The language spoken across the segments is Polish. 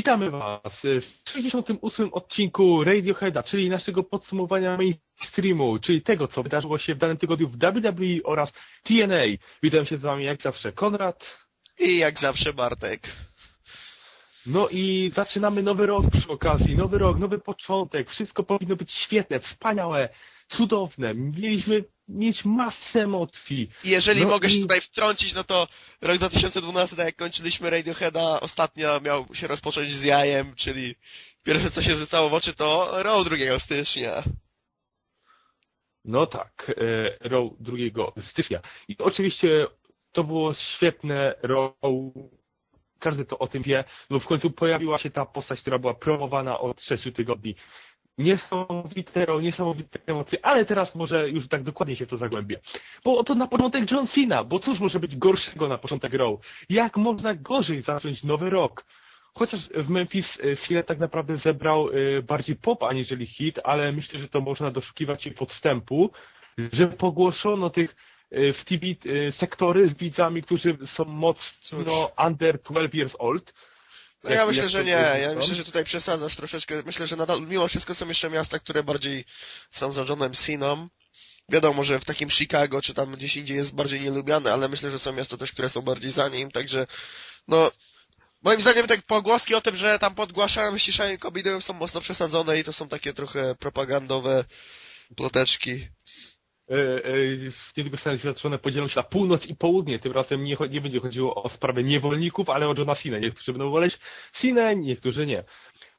Witamy Was w 68. odcinku Radioheada, czyli naszego podsumowania mainstreamu, czyli tego, co wydarzyło się w danym tygodniu w WWE oraz TNA. Witam się z Wami jak zawsze Konrad. I jak zawsze Bartek. No i zaczynamy nowy rok przy okazji, nowy rok, nowy początek, wszystko powinno być świetne, wspaniałe, cudowne. Mieliśmy mieć masę emocji. I jeżeli No mogę i- się tutaj wtrącić, no to rok 2012, tak jak kończyliśmy Radioheada, ostatnio miał się rozpocząć z jajem, czyli pierwsze co się rzucało w oczy to Raw 2 stycznia. No tak, e, Row 2 stycznia. I oczywiście to było świetne Row. Każdy to o tym wie, bo w końcu pojawiła się ta postać, która była promowana od 6 tygodni. Niesamowite Row, niesamowite emocje, ale teraz może już tak dokładnie się w to zagłębię. Bo oto na początek John Cena, bo cóż może być gorszego na początek Row? Jak można gorzej zacząć nowy rok? Chociaż w Memphis e, Cena tak naprawdę zebrał e, bardziej pop aniżeli hit, ale myślę, że to można doszukiwać się podstępu, że pogłoszono tych e, w TV sektory z widzami, którzy są mocno under 12 years old. No Jak- ja myślę, że nie, ja myślę, że tutaj przesadzasz troszeczkę. Myślę, że nadal, mimo wszystko są jeszcze miasta, które bardziej są za Johnem Ceną. Wiadomo, że w takim Chicago czy tam gdzieś indziej jest bardziej nielubiane, ale myślę, że są miasta też, które są bardziej za nim, także no moim zdaniem te pogłoski o tym, że tam podgłaszają, ściszają kobiety są mocno przesadzone i to są takie trochę propagandowe ploteczki. E, e, w niedługo Stany Zjednoczone podzielą się na północ i południe. Tym razem nie, nie będzie chodziło o sprawę niewolników, ale o Johna Cena. Niektórzy będą woleć Cena, niektórzy nie.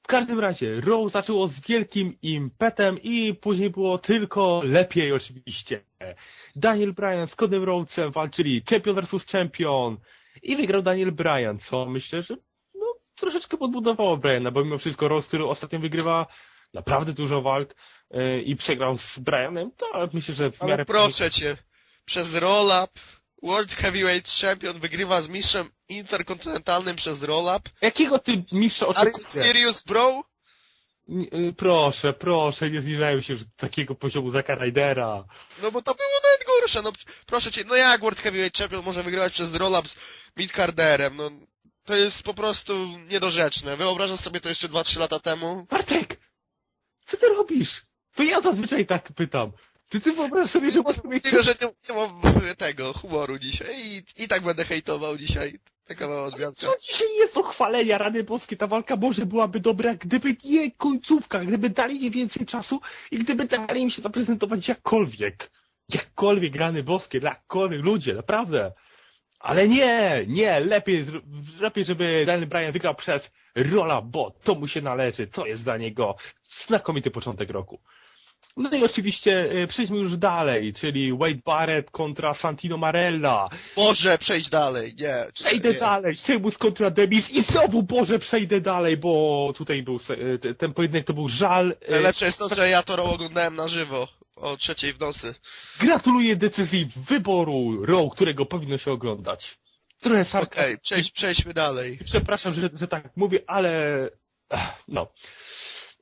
W każdym razie, Raw zaczęło z wielkim impetem i później było tylko lepiej oczywiście. Daniel Bryan z Codym Rhodesem walczyli champion versus champion i wygrał Daniel Bryan, co myślę, że no, troszeczkę podbudowało Bryana, bo mimo wszystko Raw, który ostatnio wygrywa naprawdę dużo walk i przegrał z Bryanem, to myślę, że w Ale miarę... proszę cię, przez roll-up World Heavyweight Champion wygrywa z mistrzem interkontynentalnym przez roll-up. Jakiego ty mistrza Are you oczekujesz? serious, bro? Y, Proszę, proszę, nie zniżają się już do takiego poziomu Zaka Rydera. No bo to było nawet gorsze, no proszę cię, no jak World Heavyweight Champion może wygrywać przez roll-up z Midcarderem, no to jest po prostu niedorzeczne. Wyobrażasz sobie to jeszcze 2-3 lata temu? Bartek! Co ty robisz? To ja zazwyczaj tak pytam. Czy ty wyobrażasz sobie, że możemy mieć... Że nie, nie mam tego humoru dzisiaj i, i tak będę hejtował dzisiaj. Taka mała odmianka. Co dzisiaj jest do chwalenia Rady Boskie? Ta walka może byłaby dobra, gdyby nie końcówka, gdyby dali mi więcej czasu i gdyby dali im się zaprezentować jakkolwiek. Jakkolwiek Rany Boskie, jakkolwiek ludzie, naprawdę. Ale nie, nie, lepiej, lepiej żeby Daniel Bryan wygrał przez Rola, bo to mu się należy, to jest dla niego znakomity początek roku. No i oczywiście e, przejdźmy już dalej, czyli Wade Barrett kontra Santino Marella. Boże, przejdź dalej, nie. Przejdę nie. dalej, Sheamus kontra Demis i znowu, Boże, przejdę dalej, bo tutaj był, e, te- ten pojedynek to był żal. E, Najlepsze jest to, że ja to oglądałem na żywo o trzeciej w nocy. Gratuluję decyzji wyboru Raw, którego powinno się oglądać. Trochę Okej, sarkazm. przejdź, przejdźmy dalej. Przepraszam, że, że tak mówię, ale... No.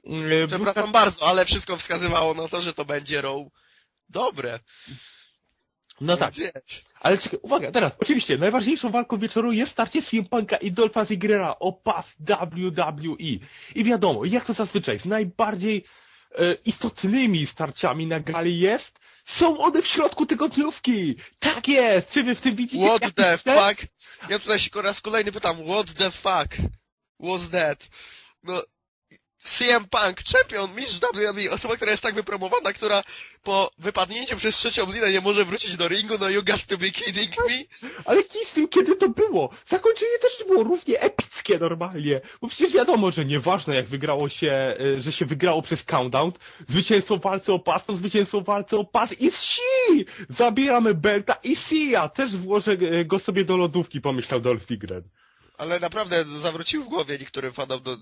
E, Przepraszam bardzo, ale wszystko wskazywało na to, że to będzie Raw dobre. No tak, wiesz. ale czekaj, uwaga, teraz, oczywiście, najważniejszą walką wieczoru jest starcie CM Punk'a i Dolpha Ziggler'a o pas WWE. I wiadomo, jak to zazwyczaj, z najbardziej e, istotnymi starciami na gali jest, są one w środku tygodniówki. Tak jest! Czy wy w tym widzicie? What the fuck? Ja tutaj się po raz kolejny pytam, what the fuck was that? No, CM Punk, champion, mistrz WWE, osoba, która jest tak wypromowana, która po wypadnięciu przez trzecią linę nie może wrócić do ringu, no you got to be kidding me? Ale tym, kiedy to było? Zakończenie też było równie epickie normalnie. Bo przecież wiadomo, że nieważne jak wygrało się, e, że się wygrało przez countdown, zwycięstwo w walce o pas to zwycięstwo w walce o pas i si! Zabieramy belta i si! Ja też włożę e, go sobie do lodówki, pomyślał Dolph Ziggler. Ale naprawdę zawrócił w głowie niektórym fanom. No,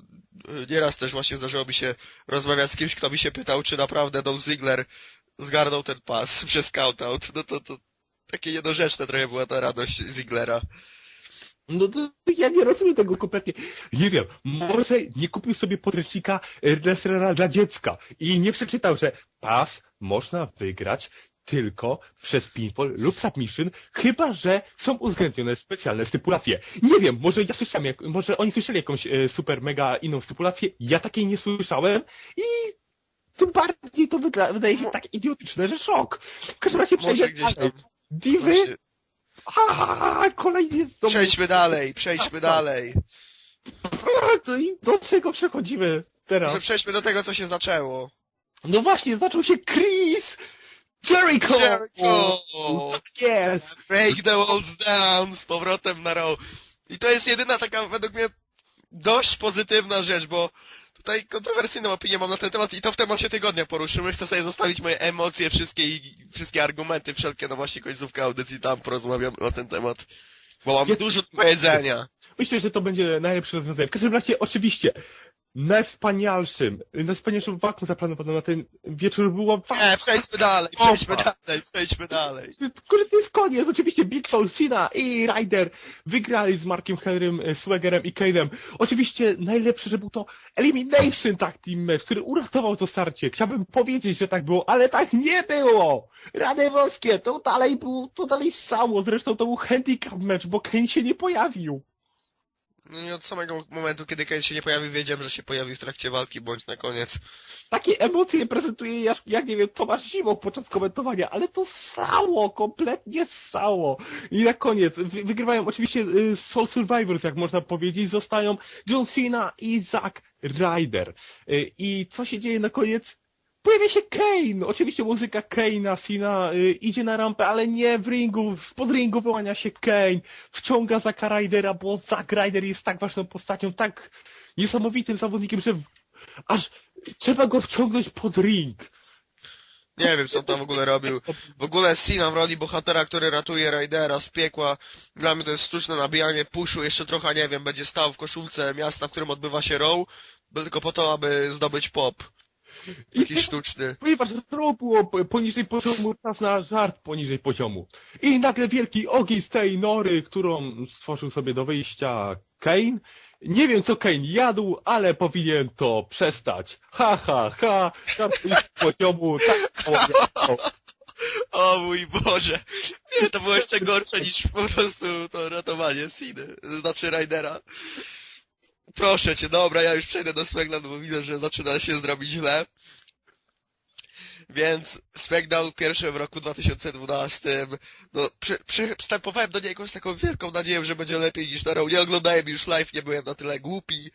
nieraz też właśnie zdarzyło mi się rozmawiać z kimś, kto mi się pytał, czy naprawdę Dolph Ziggler zgarnął ten pas przez countout. No to, to takie niedorzeczne trochę była ta radość Ziglera. No to ja nie rozumiem tego kompletnie. Nie wiem, może nie kupił sobie podręcznika dla dziecka i nie przeczytał, że pas można wygrać tylko przez pinfall lub submission, chyba że są uwzględnione specjalne stypulacje. Nie wiem, może ja słyszałem, jak, może oni słyszeli jakąś e, super mega inną stypulację, ja takiej nie słyszałem i tym bardziej to wyda, wydaje się tak idiotyczne, że szok. W każdym razie przejdę gdzieś tam... dalej. Diwy, Właśnie, a kolejny z domu. przejdźmy dalej, przejdźmy dalej. To i do czego przechodzimy teraz? Może przejdźmy do tego, co się zaczęło. No właśnie, zaczął się Chris Jericho! Jericho! Tak jest! Break the walls down z powrotem na row. I to jest jedyna taka, według mnie, dość pozytywna rzecz, bo tutaj kontrowersyjną opinię mam na ten temat i to w temacie tygodnia poruszymy. Chcę sobie zostawić moje emocje, wszystkie, i- wszystkie argumenty, wszelkie, no właśnie końcówkę audycji, tam porozmawiamy na ten temat. Bo mam Ja- dużo do powiedzenia. Myślę, że to będzie najlepsze rozwiązanie. W każdym razie, oczywiście, najwspanialszym, najwspanialszym walką zaplanowaną na ten wieczór była walka. Nie, przejdźmy dalej, przejdźmy Opa. dalej, przejdźmy dalej. Kurde, to jest koniec. Oczywiście Big Soul, Cena i Ryder wygrali z Markiem Henrym, e, Swaggerem i Kane'em. Oczywiście najlepsze, że był to Elimination Tag Team Match, który uratował to starcie. Chciałbym powiedzieć, że tak było, ale tak nie było! Rany boskie, to dalej był, to dalej samo. Zresztą to był handicap match, bo Kane się nie pojawił. No od samego momentu, kiedy Kane się nie pojawił, wiedziałem, że się pojawi w trakcie walki, bądź na koniec. Takie emocje prezentuje, jak, jak nie wiem, Tomasz Zimow podczas komentowania, ale to sało, kompletnie sało. I na koniec, wy, wygrywają oczywiście y, Soul Survivors, jak można powiedzieć, zostają John Cena i Zack Ryder. Y, I co się dzieje na koniec? Pojawia się Kane! Oczywiście muzyka Kane'a, Cena y, idzie na rampę, ale nie w ringu, spod ringu wyłania się Kane, wciąga Zacka Rydera, bo Zack Ryder jest tak ważną postacią, tak niesamowitym zawodnikiem, że aż trzeba go wciągnąć pod ring. Nie wiem, co on tam w ogóle robił. W ogóle Cena w roli bohatera, który ratuje Raidera z piekła. Dla mnie to jest sztuczne nabijanie puszu. Jeszcze trochę, nie wiem, będzie stał w koszulce miasta, w którym odbywa się row. Tylko po to, aby zdobyć pop. I Jakiś sztuczny. ponieważ to było poniżej poziomu, czas na żart poniżej poziomu. I nagle wielki ogień z tej nory, którą stworzył sobie do wyjścia Kane. Nie wiem co Kane jadł, ale powinien to przestać. Ha, ha, ha, żart poniżej poziomu, tak. O mój Boże. Nie, to było jeszcze gorsze niż po prostu to ratowanie Ceny. Znaczy Raidera. Proszę cię, dobra, ja już przejdę do SmackDown, bo widzę, że zaczyna się zrobić źle. Więc SmackDown w roku 2012. No, przy, przystępowałem do niego z taką wielką nadzieją, że będzie lepiej niż na Raw. Nie oglądałem już live, nie byłem na tyle głupi.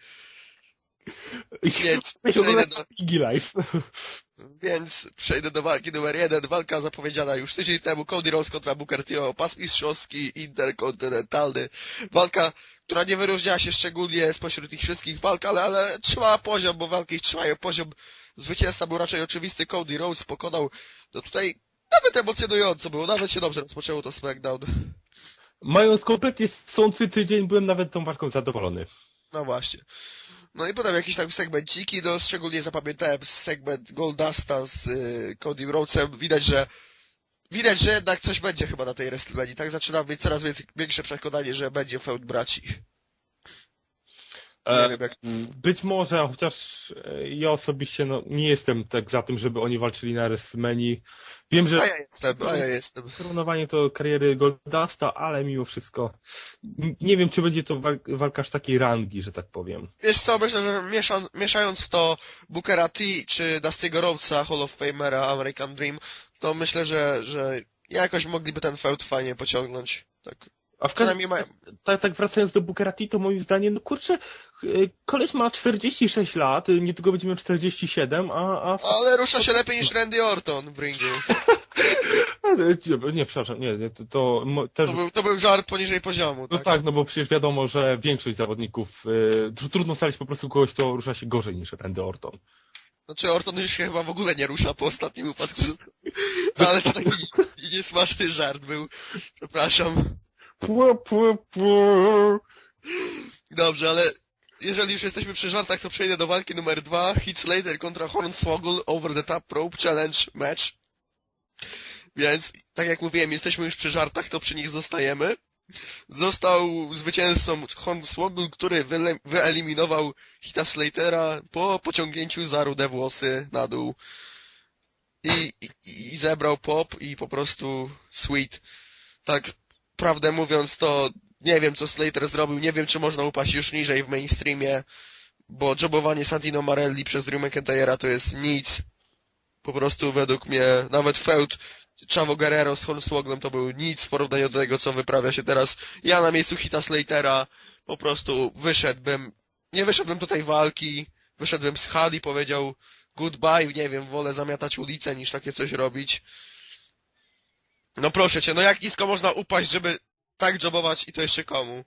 Więc przejdę do, Life. więc przejdę do walki numer jeden. Walka zapowiedziana już tydzień temu. Cody Rhodes kontra Booker T o pas mistrzowski interkontynentalny. Walka, która nie wyróżniała się szczególnie spośród tych wszystkich walk, ale, ale trzymała poziom, bo walki trzymają poziom. Zwycięzca był raczej oczywisty. Cody Rhodes pokonał, no tutaj nawet emocjonująco było, nawet się dobrze rozpoczęło to SmackDown. Mając kompletnie sący tydzień, byłem nawet tą walką zadowolony. No właśnie. No i potem jakieś tam segmenciki, no szczególnie zapamiętałem segment Goldusta z y, Cody Rhodesem. Widać, że widać, że jednak coś będzie chyba na tej WrestleMania. Tak zaczynam mieć coraz więcej, większe przekonanie, że będzie feud braci. Nie E, wiem jak... Być może, chociaż e, ja osobiście no, nie jestem tak za tym, żeby oni walczyli na WrestleMania. Wiem, że A ja jestem, a ja jestem. koronowanie to kariery Goldasta, ale mimo wszystko nie wiem, czy będzie to wal- walkarz takiej rangi, że tak powiem. Wiesz co, myślę, że miesza, mieszając w to Bookera T czy Dusty'ego Rhodesa, Hall of Famera, American Dream, to myślę, że, że jakoś mogliby ten feud fajnie pociągnąć. Tak. A w każdym mają, tak, tak wracając do Bookera T, to moim zdaniem, no kurczę, e, koleś ma 46 lat, e, niedługo będzie miał 47, a... a ale rusza się lepiej niż Randy Orton w ringu. nie, nie, przepraszam, nie, nie, to, to też... To był, to był żart poniżej poziomu, No tak? tak, no bo przecież wiadomo, że większość zawodników, y, tr- trudno znaleźć po prostu kogoś, kto rusza się gorzej niż Randy Orton. Znaczy Orton już się chyba w ogóle nie rusza po ostatnim upadku. Ale to taki niesmaczny żart był. Przepraszam. Dobrze, ale jeżeli już jesteśmy przy żartach, to przejdę do walki numer dwa. Heath Slater kontra Hornswoggle Over the Top Rope Challenge Match. Więc, tak jak mówiłem, jesteśmy już przy żartach, to przy nich zostajemy. Został zwycięzcą Hornswoggle, który wyeliminował Hita Slatera po pociągnięciu za rude włosy na dół. i, i, i zebrał pop i po prostu sweet. Tak, prawdę mówiąc, to nie wiem, co Slater zrobił, nie wiem, czy można upaść już niżej w mainstreamie, bo jobowanie Santino Marelli przez Drew McIntyre'a to jest nic. Po prostu według mnie, nawet feud Chavo Guerrero z Hornswoglem to był nic w porównaniu do tego, co wyprawia się teraz. Ja na miejscu Hita Slatera po prostu wyszedłbym, nie wyszedłbym tutaj walki, wyszedłbym z hali, powiedział goodbye, nie wiem, wolę zamiatać ulicę niż takie coś robić. No proszę cię, no jak nisko można upaść, żeby tak jobować i to jeszcze komu?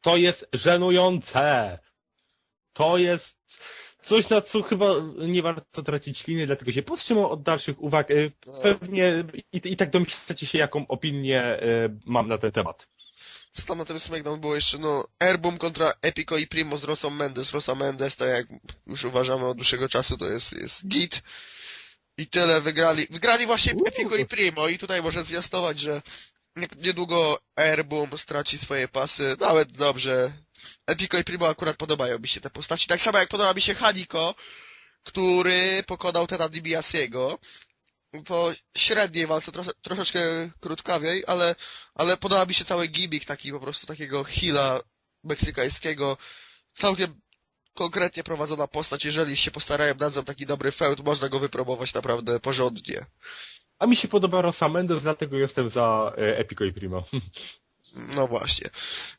To jest żenujące. To jest coś, na co chyba nie warto tracić liny, dlatego się powstrzymał od dalszych uwag. Y, No. Pewnie i, i tak domyślacie się, jaką opinię y, mam na ten temat. Co tam na tym SmackDown było jeszcze? No, Airboom kontra Epico i Primo z Rosą Mendes. Rosa Mendes, tak jak już uważamy od dłuższego czasu, to jest, jest git. I tyle wygrali. Wygrali właśnie. Epico i Primo i tutaj może zwiastować, że nie- niedługo Airboom straci swoje pasy. Nawet dobrze. Epico i Primo akurat podobają mi się te postaci. Tak samo jak podoba mi się Haniko, który pokonał Teda DiBiase'ego po średniej walce, trosze, troszeczkę krótkawiej, ale, ale podoba mi się cały gimmick taki po prostu takiego heala meksykańskiego. Całkiem konkretnie prowadzona postać. Jeżeli się postarają, dadzą taki dobry feud, można go wypróbować naprawdę porządnie. A mi się podoba Rosa Mendes, dlatego jestem za y, Epico i Primo. No właśnie.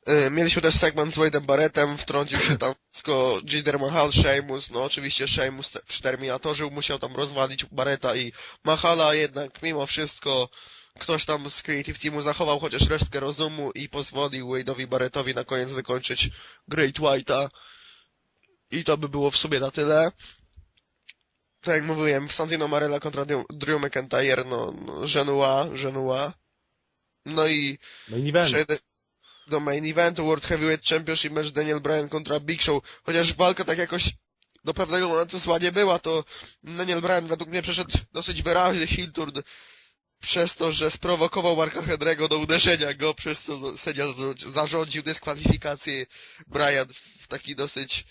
Y, Mieliśmy też segment z Wade'em Barrettem, wtrącił się tam wszystko Jinder Mahal, Sheamus, no oczywiście Sheamus przy Terminatorze musiał tam rozwalić Barretta i Mahala, jednak mimo wszystko ktoś tam z Creative Teamu zachował chociaż resztkę rozumu i pozwolił Wade'owi Barrettowi na koniec wykończyć Great White'a. I to by było w sumie na tyle. Tak jak mówiłem, Santino Marella kontra Drew- McIntyre, no, no Genua, Genua. No i Main event. Przejdę do main eventu World Heavyweight Championship match Daniel Bryan kontra Big Show. Chociaż walka tak jakoś do pewnego momentu zła nie była, to Daniel Bryan według mnie przeszedł dosyć wyraźny heel przez to, że sprowokował Marka Henry'ego do uderzenia go, przez co sędzia za- zarządził dyskwalifikację Bryan w taki dosyć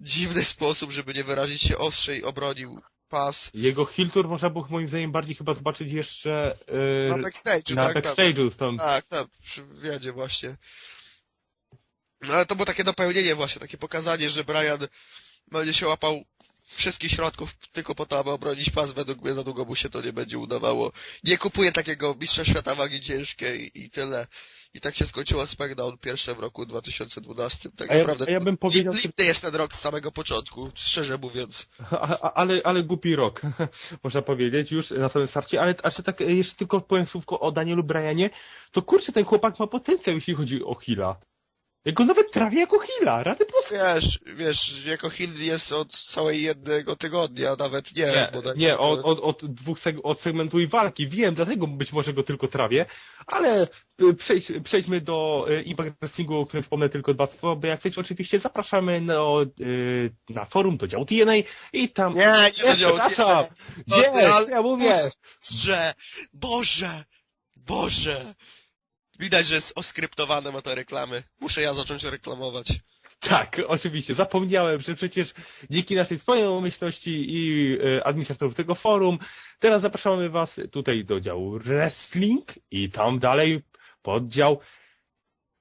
dziwny sposób, żeby nie wyrazić się ostrzej, obronił pas Jego heel tour można było moim zdaniem bardziej chyba zobaczyć jeszcze na y, backstage'u, na tak, tak. backstage'u. Tam. Tak, tak, przy wywiadzie właśnie. No ale to było takie dopełnienie właśnie, takie pokazanie, że Brian będzie się łapał wszystkich środków tylko po to, aby obronić pas. Według mnie za długo mu się to nie będzie udawało. Nie kupuję takiego mistrza świata wagi ciężkiej i tyle. I tak się skończyło SmackDown pierwsze w roku 2012. Tak A ja, naprawdę a ja bym powiedział, lipny jest ten rok z samego początku, szczerze mówiąc. A, a, ale, ale głupi rok, można powiedzieć, już na samym starcie, ale że tak jeszcze tylko powiem słówko o Danielu Bryanie, to kurczę, ten chłopak ma potencjał, jeśli chodzi o Hila. Ja go nawet trawię jako Hila, rady po Wiesz, wiesz, jako heel jest od całej jednego tygodnia, nawet nie. Nie, bo tak nie od, od, od dwóch seg od segmentu i walki, wiem, dlatego być może go tylko trawię, ale y, przejdź, przejdźmy do y, Impact Wrestlingu, o którym wspomnę tylko dwa słowa, bo jak chcecie oczywiście zapraszamy na, y, na forum do działu TNA i tam... Nie, nie do działu No Gdzie? Ja mówię! Boże, Boże, Boże. Widać, że jest oskryptowane ma te reklamy. Muszę ja zacząć reklamować. Tak, oczywiście. Zapomniałem, że przecież dzięki naszej wspaniałomyślności i e, administratorów tego forum, teraz zapraszamy Was tutaj do działu wrestling i tam dalej poddział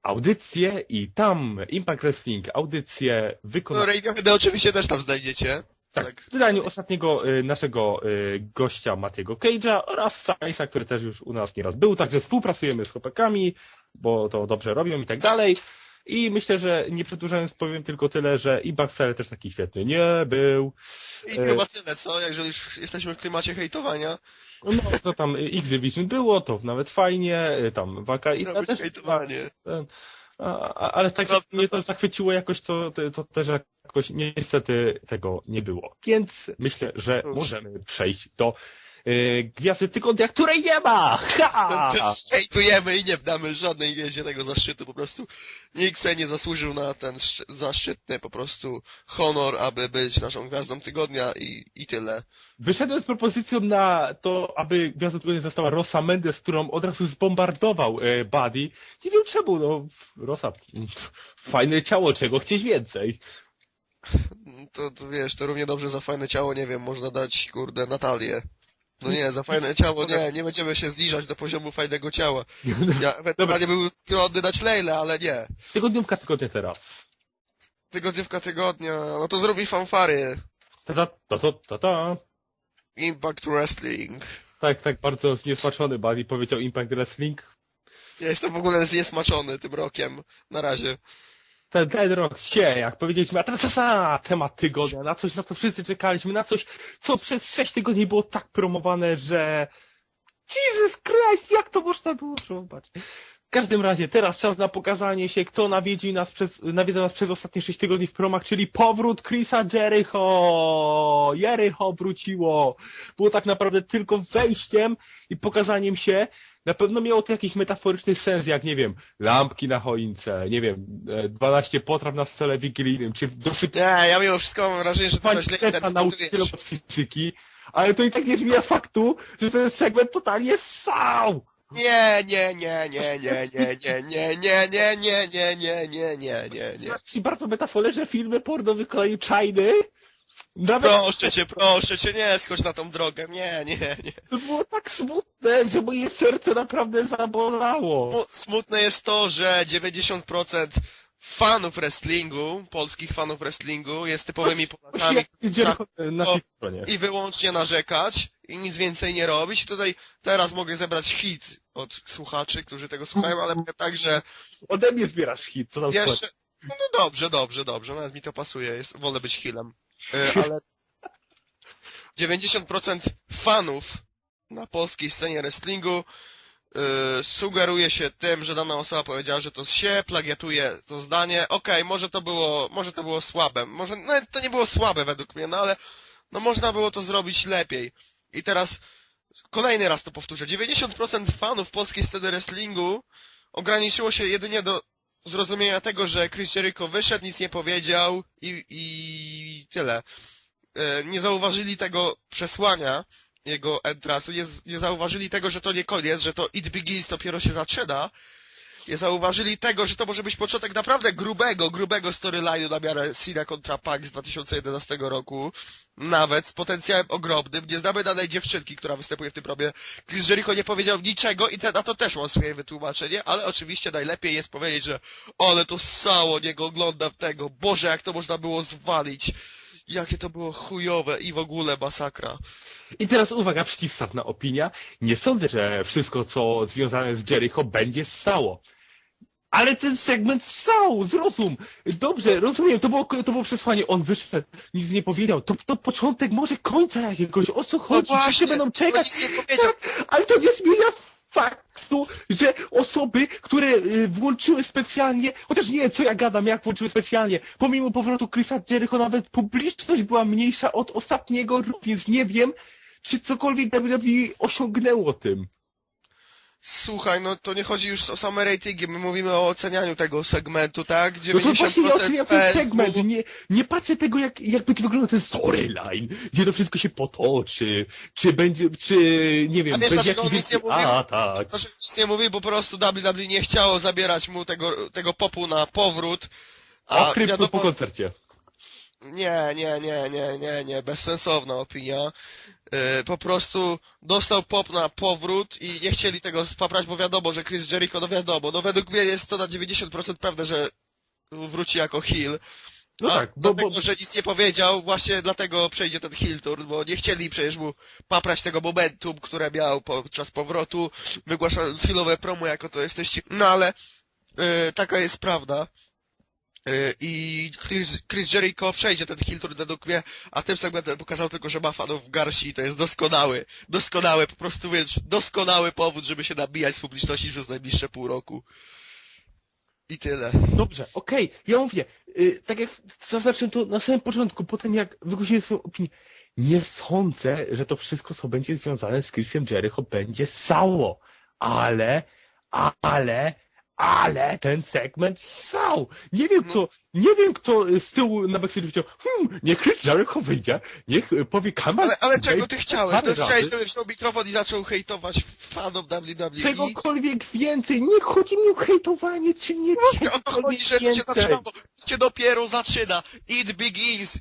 audycje i tam Impact Wrestling, audycje No, wykonane. Radiohead oczywiście też tam znajdziecie. Tak, w wydaniu ostatniego e, naszego e, gościa Matiego Cage'a oraz Saisa, który też już u nas nieraz był, także współpracujemy z chłopakami, bo to dobrze robią i tak dalej. I myślę, że nie przedłużając powiem tylko tyle, że Impact wcale też taki świetny nie był. I E, chyba tyle, co? Jeżeli już jesteśmy w klimacie hejtowania. No to tam Exhibition było, to nawet fajnie, tam walka i Robić też, hejtowanie. A, a, ale tak No, mnie to zachwyciło jakoś, to, to, to też jakoś niestety tego nie było. Więc myślę, że możemy przejść do Gwiazdy Tygodnia, której nie ma! Ha! Hejtujemy i nie damy żadnej gwieździe tego zaszczytu. Po prostu nikt se nie zasłużył na ten sz- zaszczytny po prostu honor, aby być naszą gwiazdą tygodnia i, i tyle. Wyszedłem z propozycją na to, aby Gwiazdą Tygodnia została Rosa Mendes, którą od razu zbombardował e, Buddy. Nie wiem czemu, no, Rosa, fajne ciało, czego chcieć więcej. To, to wiesz, to równie dobrze za fajne ciało, nie wiem, można dać, kurde, Natalię. No nie, za fajne ciało nie, nie będziemy się zniżać do poziomu fajnego ciała. Ja ewentualnie był skłonny dać Lejle, ale nie. Tygodniówka tygodnia teraz. Tygodniówka tygodnia, no to zrobi fanfary. Ta ta ta ta ta ta. Impact Wrestling. Tak, tak, bardzo zniesmaczony Bali powiedział Impact Wrestling. Ja jestem w ogóle zniesmaczony tym rokiem. Na razie. Ten, rok się, jak powiedzieliśmy, a teraz za temat tygodnia, na coś, na co wszyscy czekaliśmy, na coś, co przez sześć tygodni było tak promowane, że Jesus Christ, jak to można było próbować? W każdym razie, teraz czas na pokazanie się, kto nawiedzi nas przez, nawiedza nas przez ostatnie sześć tygodni w promach, czyli powrót Chrisa Jericho! Jericho wróciło! Było tak naprawdę tylko wejściem i pokazaniem się, na pewno miało to jakiś metaforyczny sens, jak nie wiem, lampki na choince, nie wiem, e, 12 potraw na stole wigilijnym, czy dosypanie Nie, ja mimo wszystko mam wrażenie, że to źle nauczycielom od fizyki, ale to i tak nie zmienia faktu, że ten segment totalnie ssał! Nie, nie, nie, nie, nie, nie, nie, nie, nie, nie, nie, nie, nie, nie, nie, nie, nie. Znaczy bardzo metaforyczne filmy porno wykoleił Czajny. Nawet Proszę cię, proszę cię, nie skocz na tą drogę. Nie, nie, nie. to było tak smutne, że moje serce naprawdę zabolało. Smu- Smutne jest to, że 90% fanów wrestlingu, polskich fanów wrestlingu, jest typowymi Polakami stronie. i wyłącznie narzekać i nic więcej nie robić. I tutaj teraz mogę zebrać hit od słuchaczy, którzy tego słuchają, ale powiem tak, że Ode mnie zbierasz hit, co tam jeszcze... No, no dobrze, dobrze, dobrze, nawet mi to pasuje, jest, wolę być healem. E, ale 90% fanów na polskiej scenie wrestlingu e, sugeruje się tym, że dana osoba powiedziała, że to się plagiatuje to zdanie. Okej, może to było, może to było słabe. Może, no to nie było słabe według mnie, no ale no można było to zrobić lepiej. I teraz kolejny raz to powtórzę. 90% fanów polskiej sceny wrestlingu ograniczyło się jedynie do zrozumienia tego, że Chris Jericho wyszedł, nic nie powiedział i, i E, Nie zauważyli tego przesłania jego entrasu, nie, nie zauważyli tego, że to nie koniec, że to It Begins dopiero się zaczyna. Nie zauważyli tego, że to może być początek naprawdę grubego, grubego storyline'u na miarę Cena kontra Punk z 2011 roku. Nawet z potencjałem ogromnym. Nie znamy danej dziewczynki, która występuje w tym probie. Chris Jericho nie powiedział niczego i te, na to też mam swoje wytłumaczenie, ale oczywiście najlepiej jest powiedzieć, że ale to ssało, niego oglądam tego, Boże, jak to można było zwalić. Jakie to było chujowe i w ogóle masakra. I teraz uwaga, przeciwstawna opinia. Nie sądzę, że wszystko, co związane z Jericho będzie stało. Ale ten segment ssał, zrozum. Dobrze, rozumiem, to było, to było przesłanie. On wyszedł, nic nie powiedział. To, to początek może końca jakiegoś. O co chodzi? Wszyscy będą bo czekać. Tak, ale to nie zmienia faktu, że osoby, które y, włączyły specjalnie, chociaż nie, co ja gadam, jak włączyły specjalnie, pomimo powrotu Chrisa Jericho nawet publiczność była mniejsza od ostatniego, więc nie wiem, czy cokolwiek WWE osiągnęło tym. Słuchaj, no to nie chodzi już o same ratingi, my mówimy o ocenianiu tego segmentu, tak? No to właśnie ja oceniam ten segment, nie, nie patrzę tego, jak, jak będzie wyglądał ten storyline, gdzie to wszystko się potoczy, czy będzie, czy, nie wiem, A wiesz, będzie jakiś nic nie wielki mówił? atak. Znaczy, nic nie mówi, bo po prostu WWE nie chciało zabierać mu tego, tego popu na powrót. A Okryp wiadomo, po koncercie. nie, nie, nie, nie, nie, nie, bezsensowna opinia. Yy, po prostu dostał pop na powrót i nie chcieli tego spaprać, bo wiadomo, że Chris Jericho, no wiadomo, no według mnie jest to na 90% pewne, że wróci jako heel. No A tak, bo, dlatego, bo, że nic nie powiedział, właśnie dlatego przejdzie ten heel turn, bo nie chcieli przecież mu paprać tego momentum, które miał podczas powrotu, wygłaszając healowe promo, jako to jesteście. No ale yy, taka jest prawda. Yy, I Chris, Chris Jericho przejdzie ten heel turn według mnie, a tym segmentem pokazał tylko, że ma fanów w garści i to jest doskonały, doskonały, po prostu wiesz, doskonały powód, żeby się nabijać z publiczności przez najbliższe pół roku. I tyle. Dobrze, okej, ja mówię, y, tak jak zaznaczyłem to na samym początku, po tym jak wygłosiłem swoją opinię, nie sądzę, że to wszystko, co będzie związane z Chrisem Jericho, będzie sało, ale, ale, ale ten segment ssał. Nie wiem No. kto, nie wiem kto z tyłu na backstage powiedział, hmm, niech Chris Jericho wyjdzie, niech y, powie kamer. Ale, ale czego ty chciałeś? To chciałeś, żeby wziął mikrofon i zaczął hejtować fanom WWE? Czegokolwiek więcej, nie chodzi mi o hejtowanie, czy nie Właśnie o to chodzi, że się więcej. zaczynało się dopiero zaczyna. It begins.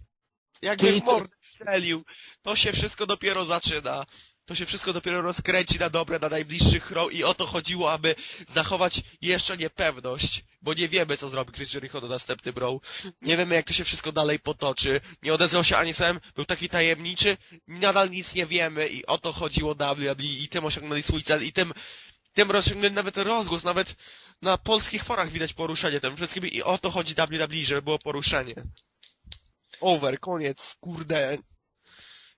Jakby mordę strzelił. To się wszystko dopiero zaczyna. To się wszystko dopiero rozkręci na dobre, na najbliższych row i o to chodziło, aby zachować jeszcze niepewność, bo nie wiemy, co zrobi Chris Jericho do następnym row. Nie wiemy, jak to się wszystko dalej potoczy. Nie odezwał się ani sam, był taki tajemniczy, nadal nic nie wiemy i o to chodziło WWE i tym osiągnęli swój cel i tym tym osiągnęli nawet rozgłos, nawet na polskich forach widać poruszenie tym wszystkim i o to chodzi WWE, żeby było poruszenie. Over, koniec, kurde.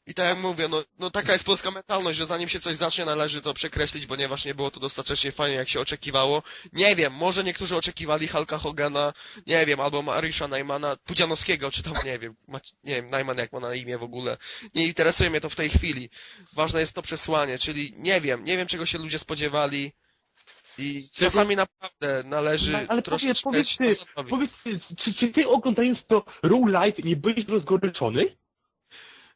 I tak jak mówię, no, no taka jest polska mentalność, że zanim się coś zacznie, należy to przekreślić, ponieważ nie było to dostatecznie fajnie, jak się oczekiwało. Nie wiem, może niektórzy oczekiwali Hulka Hogana, nie wiem, albo Marisza Najmana, Pudzianowskiego, czy tam, nie wiem, nie wiem, Najman jak ma na imię w ogóle. Nie interesuje mnie to w tej chwili. Ważne jest to przesłanie, czyli nie wiem, nie wiem czego się ludzie spodziewali i czasami naprawdę należy Ale- ale troszeczkę powiedz- powiedz ty. Powiedz, ty, czy, czy ty oglądając to Raw Live nie byłeś rozgoryczony?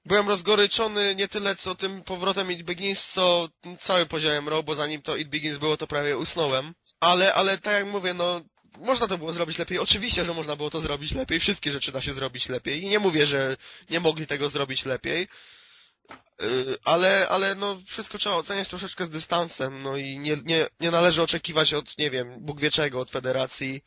Byłem rozgoryczony nie tyle co tym powrotem It Begins, co całym podziałem Raw, bo zanim to It Begins było, to prawie usnąłem. Ale, ale tak jak mówię, no, można to było zrobić lepiej. Oczywiście, że można było to zrobić lepiej. Wszystkie rzeczy da się zrobić lepiej. I nie mówię, że nie mogli tego zrobić lepiej. Yy, ale, ale no, wszystko trzeba oceniać troszeczkę z dystansem, no i nie, nie, nie należy oczekiwać od, nie wiem, Bóg wie czego, od federacji,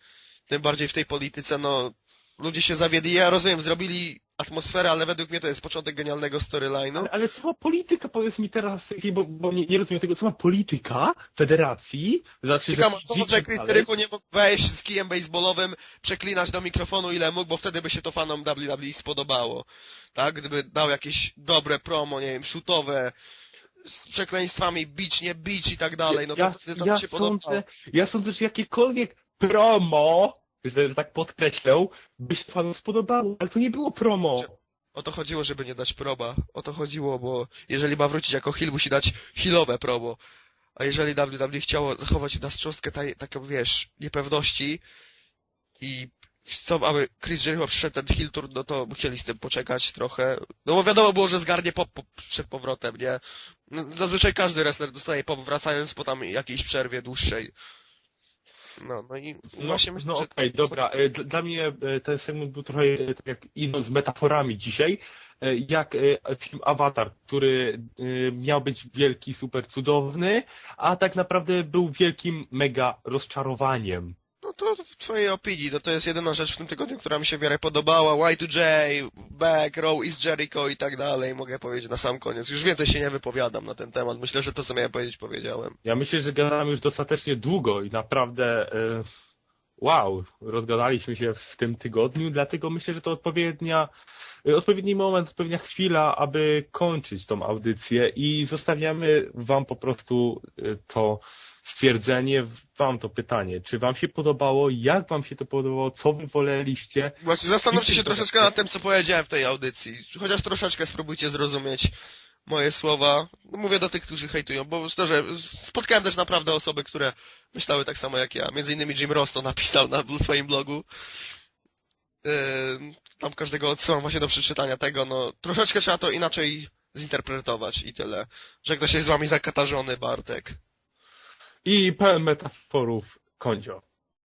tym bardziej w tej polityce, no, ludzie się zawiedli. Ja rozumiem, zrobili atmosferę, ale według mnie to jest początek genialnego storyline'u. Ale, ale co ma polityka, powiedz mi teraz, bo, bo nie, nie rozumiem tego, co ma polityka federacji? Znaczy, Ciekawe, że- to, że Chris Jericho nie mógł wejść z kijem baseballowym, przeklinać do mikrofonu ile mógł, bo wtedy by się to fanom WWE spodobało. Tak? Gdyby dał jakieś dobre promo, nie wiem, shootowe, z przekleństwami bić, nie bić i tak dalej, no to ja, wtedy to ja się podobało. sądzę, ja sądzę, że jakiekolwiek promo, że, że tak podkreślę, by się panu spodobało, ale to nie było promo. O to chodziło, żeby nie dać proba. O to chodziło, bo jeżeli ma wrócić jako heel, musi dać healowe probo. A jeżeli WWE chciało zachować nas cząstkę taj, taką, wiesz, niepewności i chcą, aby Chris Jericho przyszedł ten heel tour, no to musieli z tym poczekać trochę. No bo wiadomo było, że zgarnie pop przed powrotem, nie? No, zazwyczaj każdy wrestler dostaje pop wracając po tam jakiejś przerwie dłuższej. No, no i No, właśnie myślę, no że... okej, dobra. E, Dla, mnie e, ten segment był trochę e, tak jak idąc z metaforami dzisiaj, jak film Avatar, który miał być wielki, super cudowny, a tak naprawdę był wielkim mega rozczarowaniem. To w twojej opinii, no to jest jedyna rzecz w tym tygodniu, która mi się w miarę podobała. Y2J, Back, Row is Jericho i tak dalej, mogę powiedzieć na sam koniec. Już więcej się nie wypowiadam na ten temat. Myślę, że to, co miałem powiedzieć, powiedziałem. Ja myślę, że gadamy już dostatecznie długo i naprawdę e, wow, rozgadaliśmy się w tym tygodniu, dlatego myślę, że to odpowiednia, e, odpowiedni moment, odpowiednia chwila, aby kończyć tą audycję i zostawiamy wam po prostu e, to stwierdzenie, wam to pytanie, czy wam się podobało, jak wam się to podobało, co wy woleliście, Właśnie zastanówcie się troszeczkę nad tym, co powiedziałem w tej audycji. Chociaż troszeczkę spróbujcie zrozumieć moje słowa. No, Mówię do tych, którzy hejtują, bo szczerze, spotkałem też naprawdę osoby, które myślały tak samo jak ja. Między innymi Jim Ross to napisał na swoim blogu. Yy, Tam każdego odsyłam właśnie do przeczytania tego. No, troszeczkę trzeba to inaczej zinterpretować i tyle. Żegna się z wami zakatarzony Bartek. i pełen metaforów, Kondzio.